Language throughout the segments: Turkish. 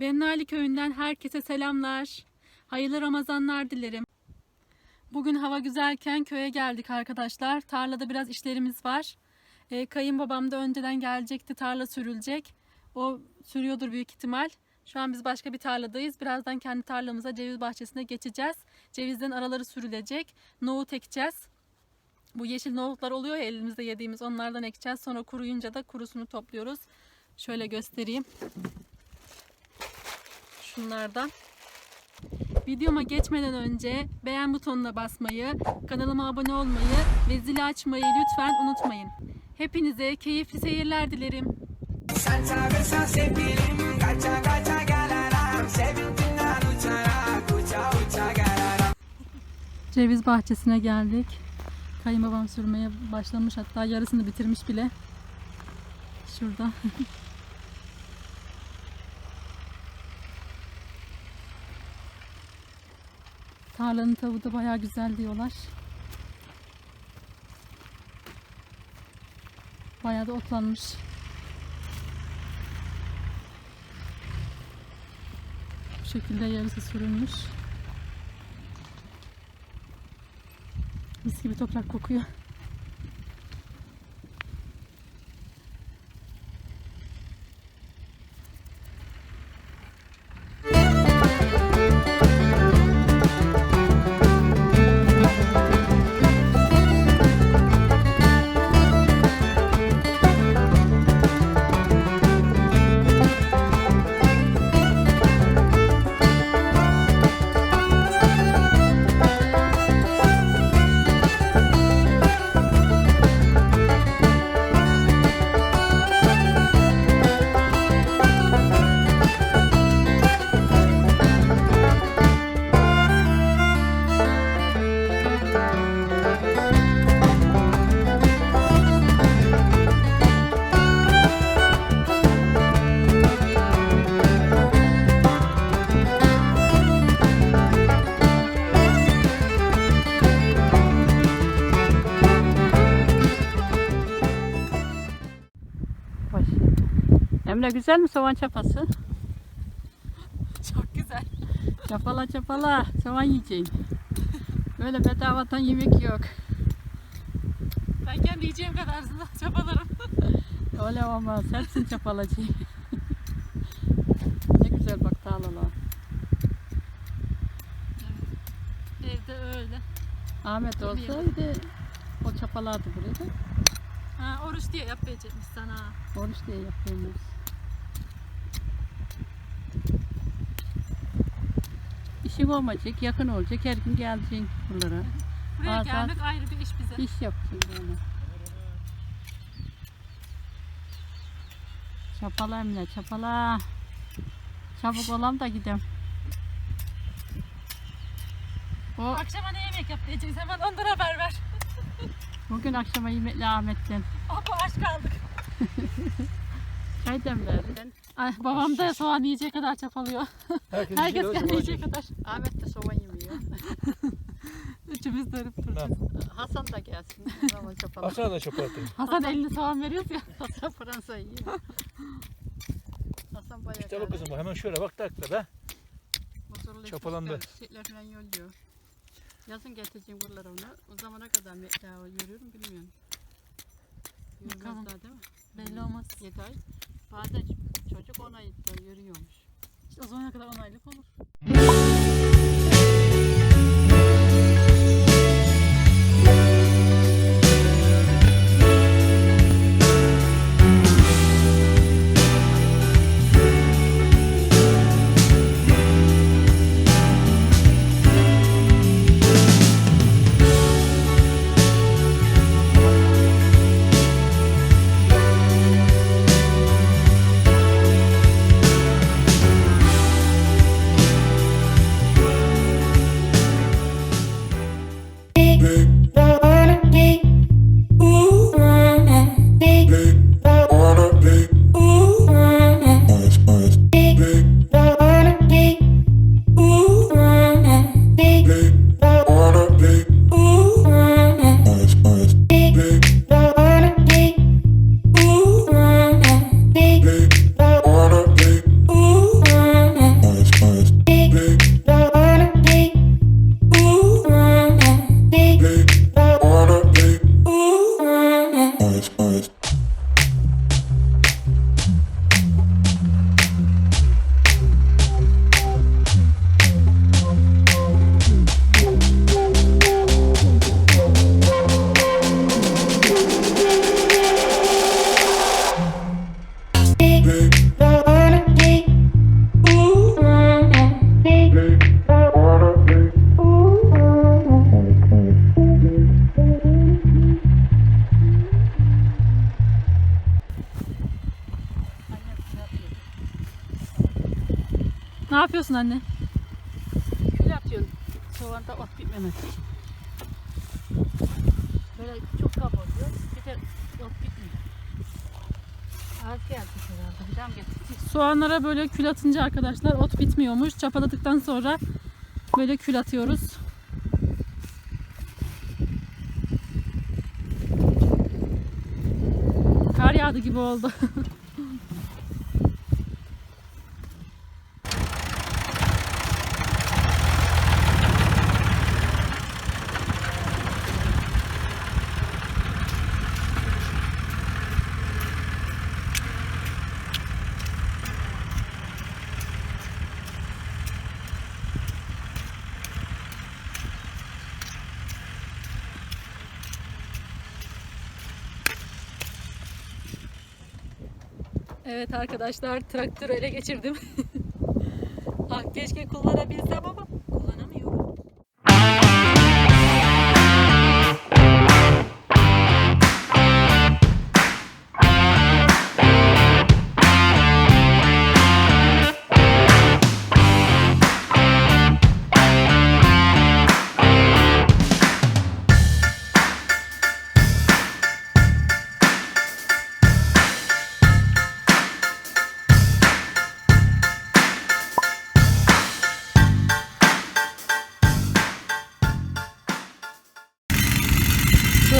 Bennali köyünden herkese selamlar. Hayırlı Ramazanlar dilerim. Bugün hava güzelken köye geldik arkadaşlar. Tarlada biraz işlerimiz var. Ee, kayınbabam da önceden gelecekti. Tarla sürülecek. O sürüyordur büyük ihtimal. Şu an biz başka bir tarladayız. Birazdan kendi tarlamıza ceviz bahçesine geçeceğiz. Cevizlerin araları sürülecek. Nohut ekeceğiz. Bu yeşil nohutlar oluyor ya elimizde yediğimiz onlardan ekeceğiz. Sonra kuruyunca da kurusunu topluyoruz. Şöyle göstereyim. Şunlardan. Videoma geçmeden önce beğen butonuna basmayı, kanalıma abone olmayı ve zili açmayı lütfen unutmayın. Hepinize keyifli seyirler dilerim. Ceviz bahçesine geldik. Kayınbabam sürmeye başlamış hatta yarısını bitirmiş bile. Şurada. Tarlanın tavuğu da bayağı güzel diyorlar. Bayağı da otlanmış. Bu şekilde yarısı sürülmüş. Mis gibi toprak kokuyor. Emre güzel mi soğan çapası? Çok güzel. Çapala çapala soğan yiyeceksin. Böyle bedavadan yemek yok. Ben kendi yiyeceğim kadar çabalarım. Öyle olmaz. Hepsini çapalacı. ne güzel bak tarlalar. Evde öyle. Ahmet olsaydı o çapalardı burayı. Ha, oruç diye yapacakmış sana. Oruç diye yapıyoruz. İşin olmayacak, yakın olacak. Her gün geleceksin buralara. Buraya Aa, gelmek ayrı bir iş bize. İş yapacaksın yani. Çapala Emine, çapala. Çabuk olam da gidelim. O Akşama ne yemek yapacağız? Hemen ondan haber ver. bugün akşama yemekle Ahmet'ten. Ama aç kaldık. Çay demlerden. Ay, babam da soğan yiyecek kadar çapalıyor. Herkes, Herkes kendi yiyecek kadar. Ahmet de soğan yemiyor. Üçümüz dönüp duracağız. Hasan da gelsin. Zaman çapala. Aşağıda da atayım. Hasan elini soğan veriyoruz ya. Hasan Fransa yiyor. Hasan bayağı İşte bak kızım hemen şöyle bak tak da be. Çapalandı. Çiçekler falan yolluyor. Yazın getireceğim buralara onu. O zamana kadar daha yürüyorum bilmiyorum. Yürümez Bakalım. daha değil mi? Belli olmaz. 7 ay. Bazen çocuk 10 ayda yürüyormuş. İşte o zamana kadar onaylık olur. Ne yapıyorsun anne? Kül atıyorsun. Soğanda ot bitmemek için. Böyle çok kap oluyor. Bir de ot bitmiyor. Az geldi herhalde. Bir daha mı getireceğiz? Soğanlara böyle kül atınca arkadaşlar ot bitmiyormuş. Çapaladıktan sonra böyle kül atıyoruz. Kar yağdı gibi oldu. Evet arkadaşlar traktörü ele geçirdim. ah keşke kullanabilsem ama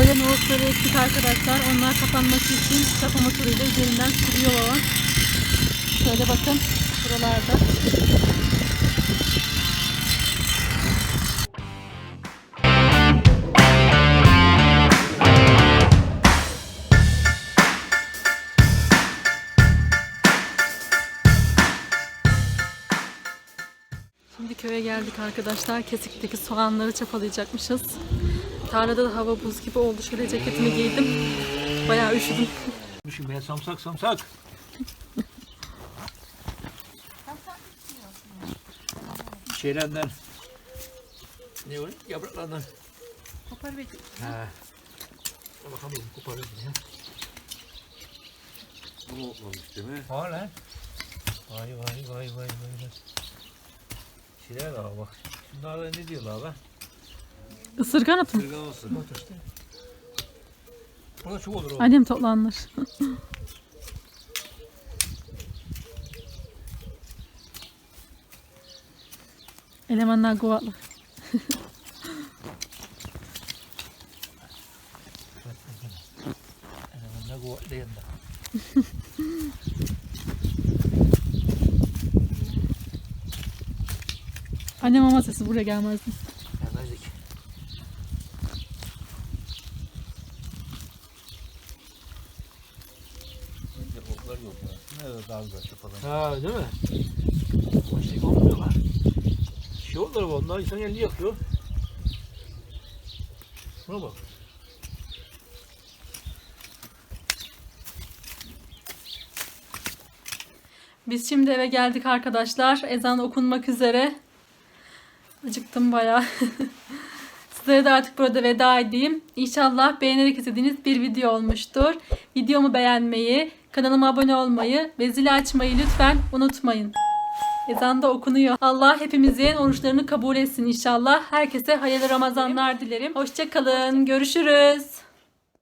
Böyle nohutları ektik arkadaşlar. Onlar kapanması için çapa motoruyla üzerinden sürüyor babam. Şöyle bakın buralarda. Şimdi köye geldik arkadaşlar. Kesik'teki soğanları çapalayacakmışız. Tarlada da hava buz gibi oldu. Şöyle ceketimi giydim. Bayağı üşüdüm. Düşün ben samsak samsak. Şeylerden ne o? Yapraklardan. Kopar ve Ha. Dur bakalım koparırız ya. Bu olmamış değil mi? Ha lan. Vay vay vay vay vay. Şeyler var bak. Şunlara ne diyorlar lan? Isırgan atın. Sırgan olsun. İşte. Burada çok olur o. Annem toplanır. Elemanlar guvatlı. Ne değil de. Annem ama sesi buraya gelmezdi. Gelmezdik. Önce oklar yok dalga falan. Ha değil mi? O şey olmuyorlar. Şey olur bu onlar insan elini yakıyor. Buna bak. Biz şimdi eve geldik arkadaşlar. Ezan okunmak üzere. Acıktım bayağı. Sizlere de artık burada veda edeyim. İnşallah beğenerek izlediğiniz bir video olmuştur. Videomu beğenmeyi, kanalıma abone olmayı ve zili açmayı lütfen unutmayın. Ezan da okunuyor. Allah hepimizin oruçlarını kabul etsin inşallah. Herkese hayırlı Ramazanlar dilerim. Hoşçakalın. Görüşürüz.